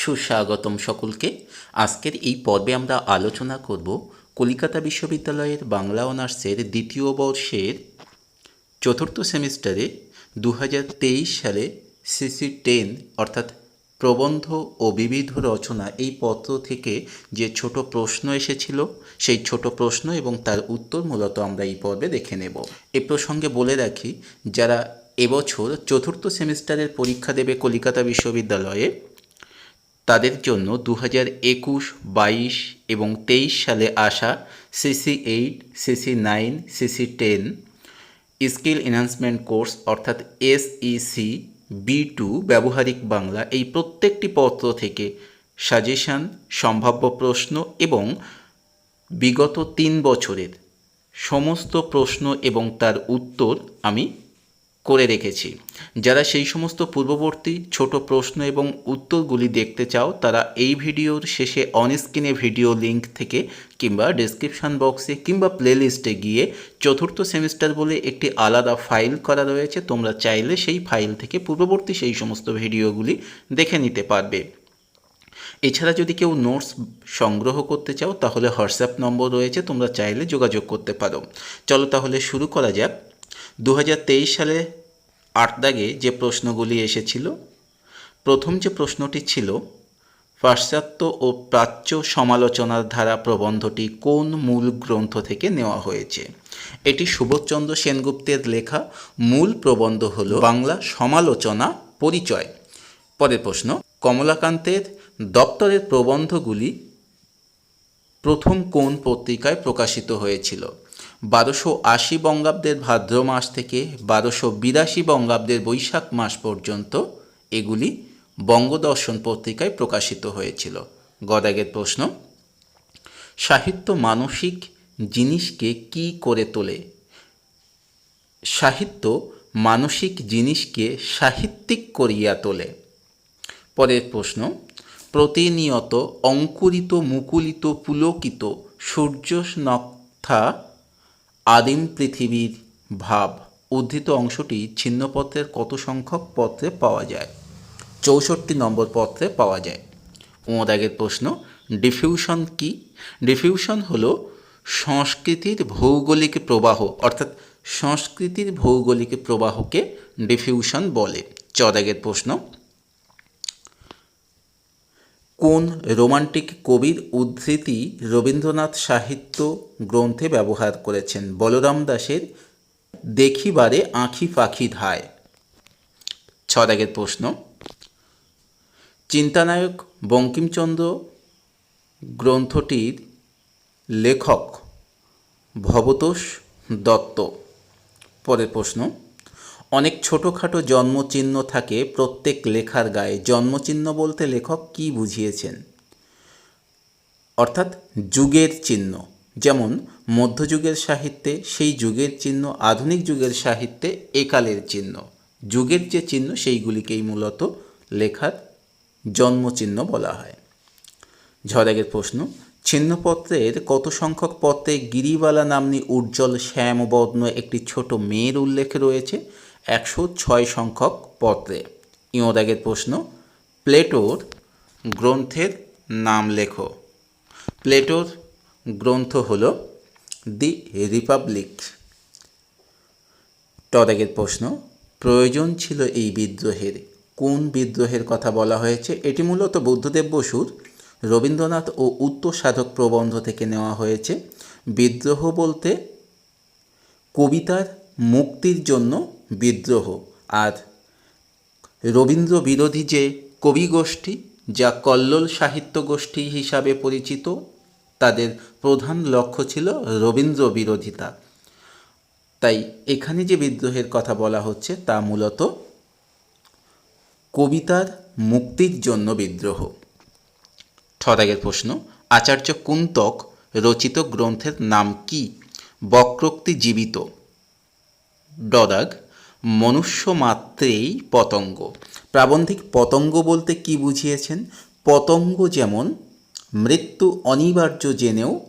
সুস্বাগতম সকলকে। আজকের এই পর্বে আমরা আলোচনা করব কলিকাতা বিশ্ববিদ্যালয়ের বাংলা অনার্সের দ্বিতীয় বর্ষের চতুর্থ সেমিস্টারে দু হাজার তেইশ সালে সিসি টেন অর্থাৎ প্রবন্ধ ও বিবিধ রচনা এই পত্র থেকে যে ছোট প্রশ্ন এসেছিল, সেই ছোট প্রশ্ন এবং তার উত্তর মূলত আমরা এই পর্বে দেখে নেব। এ প্রসঙ্গে বলে রাখি, যারা এবছর চতুর্থ সেমিস্টারের পরীক্ষা দেবে কলিকাতা বিশ্ববিদ্যালয়ে তাদের জন্য দু হাজার একুশ, বাইশ এবং তেইশ সালে আসা CC eight, CC nine, CC ten skill enhancement course অর্থাৎ এসইসি বি টু ব্যবহারিক বাংলা এই প্রত্যেকটি পত্র থেকে সাজেশান, সম্ভাব্য প্রশ্ন এবং বিগত তিন বছরের সমস্ত প্রশ্ন এবং তার উত্তর আমি করে রেখেছি। যারা সেই সমস্ত পূর্ববর্তী ছোট প্রশ্ন এবং উত্তরগুলি দেখতে চাও, তারা এই ভিডিওর শেষে অন স্ক্রিনে ভিডিও লিংক থেকে কিংবা ডেসক্রিপশন বক্সে কিংবা প্লেলিস্টে গিয়ে চতুর্থ সেমিস্টার বলে একটি আলাদা ফাইল করা রয়েছে, তোমরা চাইলে সেই ফাইল থেকে পূর্ববর্তী সেই সমস্ত ভিডিওগুলি দেখে নিতে পারবে। এছাড়া যদি কেউ নোটস সংগ্রহ করতে চাও, তাহলে হোয়াটসঅ্যাপ নম্বর রয়েছে, তোমরা চাইলে যোগাযোগ করতে পারো। চলো তাহলে শুরু করা যাক। দু হাজার তেইশ সালে আট দাগে যে প্রশ্নগুলি এসেছিল, প্রথম যে প্রশ্নটি ছিল, পাশ্চাত্য ও প্রাচ্য সমালোচনার ধারা প্রবন্ধটি কোন মূল গ্রন্থ থেকে নেওয়া হয়েছে? এটি সুবোধচন্দ্র সেনগুপ্তের লেখা মূল প্রবন্ধ হল বাংলা সমালোচনা পরিচয়। পরের প্রশ্ন, কমলাকান্তের দপ্তরের প্রবন্ধগুলি প্রথম কোন পত্রিকায় প্রকাশিত হয়েছিল? বারোশো আশি বঙ্গাব্দের ভাদ্র মাস থেকে বারোশো বিরাশি বঙ্গাব্দের বৈশাখ মাস পর্যন্ত এগুলি বঙ্গদর্শন পত্রিকায় প্রকাশিত হয়েছিল। গদাগের প্রশ্ন, সাহিত্য মানসিক জিনিসকে কি করে তোলে? সাহিত্য মানসিক জিনিসকে সাহিত্যিক করিয়া তোলে। পরের প্রশ্ন, প্রতিনিয়ত অঙ্কুরিত মুকুলিত পুলকিত সূর্য নক্থা আদিম পৃথিবীর ভাব উদ্ধৃত অংশটি ছিন্নপত্রের কত সংখ্যক পত্রে পাওয়া যায়? চৌষট্টি নম্বর পত্রে পাওয়া যায়। উমদাগের প্রশ্ন ডিফিউশন কি? ডিফিউশন হলো সংস্কৃতির ভৌগোলিক প্রবাহ, অর্থাৎ সংস্কৃতির ভৌগোলিক প্রবাহকে ডিফিউশন বলে। চদাগের প্রশ্ন কোন রোমান্টিক কবির উদ্ধৃতি রবীন্দ্রনাথ সাহিত্য গ্রন্থে ব্যবহার করেছেন? বলরাম দাসের দেখিবারে আঁখি পাখি ধায়। ছদাগের প্রশ্ন। চিন্তানায়ক বঙ্কিমচন্দ্র গ্রন্থটির লেখক ভবতোষ দত্ত। পরের প্রশ্ন। অনেক ছোটোখাটো জন্মচিহ্ন থাকে প্রত্যেক লেখার গায়ে। জন্মচিহ্ন বলতে লেখক কি বুঝিয়েছেন? অর্থাৎ যুগের চিহ্ন। যেমন, মধ্যযুগের সাহিত্যে সেই যুগের চিহ্ন, আধুনিক যুগের সাহিত্যে একালের চিহ্ন। যুগের যে চিহ্ন, সেইগুলিকেই মূলত লেখার জন্মচিহ্ন বলা হয়। ঝড়াগের প্রশ্ন, ছিন্নপত্রের কত সংখ্যক পত্রে গিরিবালা নামনি উজ্জ্বল শ্যামবর্ণ একটি ছোট মেয়ের উল্লেখ রয়েছে? একশো ছয় সংখ্যক পত্রে ইঁদাগের প্রশ্ন, প্লেটোর গ্রন্থের নাম লেখো। প্লেটোর গ্রন্থ হল দি রিপাবলিক। টদাগের প্রশ্ন, প্রয়োজন ছিল এই বিদ্রোহের। কোন বিদ্রোহের কথা বলা হয়েছে? এটি মূলত বুদ্ধদেব বসুর, রবীন্দ্রনাথ ও উত্তর সাধক প্রবন্ধ থেকে নেওয়া হয়েছে। বিদ্রোহ বলতে কবিতার মুক্তির জন্য বিদ্রোহ। আর রবীন্দ্র বিরোধী যে কবি গোষ্ঠী যা কল্লোল সাহিত্য গোষ্ঠী হিসাবে পরিচিত, তাদের প্রধান লক্ষ্য ছিল রবীন্দ্র বিরোধিতা তাই এখানে যে বিদ্রোহের কথা বলা হচ্ছে, তা মূলত কবিতার মুক্তির জন্য বিদ্রোহ। ছদাগের প্রশ্ন, আচার্য কুন্তক রচিত গ্রন্থের নাম কি? বক্রোক্তি জীবিত। ডদাগ মনুষ্য মাত্রেই পতঙ্গ। প্রাবন্ধিক পতঙ্গ বলতে কি বুঝিয়েছেন? পতঙ্গ যেমন মৃত্যু অনিবার্য জেনেও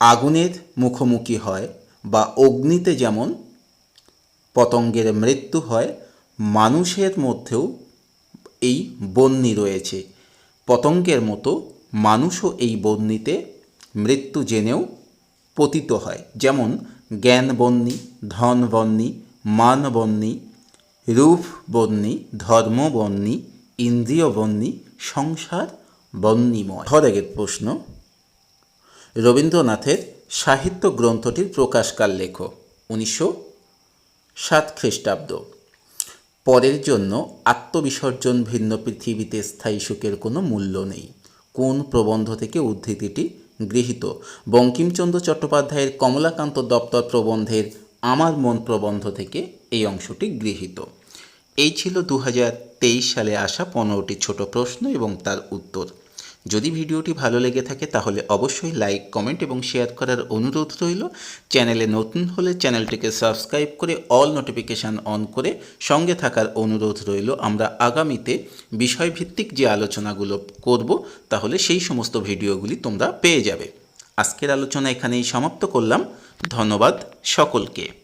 আগুনের মুখোমুখি হয় বা অগ্নিতে যেমন পতঙ্গের মৃত্যু হয়, মানুষের মধ্যেও এই বন্যি রয়েছে। পতঙ্গের মতো মানুষও এই বন্যিতে মৃত্যু জেনেও পতিত হয়। যেমন জ্ঞান বন্যি ধন বন্যি মান বন্যি রূপ বন্যি ধর্ম বন্যি ইন্দ্রিয় বন্যি সংসার বন্যিময় ধরেগের প্রশ্ন। রবীন্দ্রনাথের সাহিত্য গ্রন্থটির প্রকাশকাল লেখ, উনিশশো সাত খ্রিস্টাব্দ। পরের জন্য আত্মবিসর্জন ভিন্ন পৃথিবীতে স্থায়ী সুখের কোনো মূল্য নেই। কোন প্রবন্ধ থেকে উদ্ধৃতিটি গৃহীত। বঙ্কিমচন্দ্র চট্টোপাধ্যায়ের কমলাকান্ত দপ্তর প্রবন্ধের আমার মন প্রবন্ধ থেকে এই অংশটি গৃহীত। এই ছিল দু হাজার তেইশ সালে আসা পনেরোটি ছোট প্রশ্ন এবং তার উত্তর। যদি ভিডিওটি ভালো লেগে থাকে তাহলে অবশ্যই লাইক, কমেন্ট এবং শেয়ার করার অনুরোধ রইল। চ্যানেলে নতুন হলে চ্যানেলটিকে সাবস্ক্রাইব করে অল নোটিফিকেশান অন করে সঙ্গে থাকার অনুরোধ রইল। আমরা আগামীতে বিষয়ভিত্তিক যে আলোচনাগুলো করব, তাহলে সেই সমস্ত ভিডিওগুলি তোমরা পেয়ে যাবে। আজকের আলোচনা এখানেই সমাপ্ত করলাম। ধন্যবাদ সকলকে।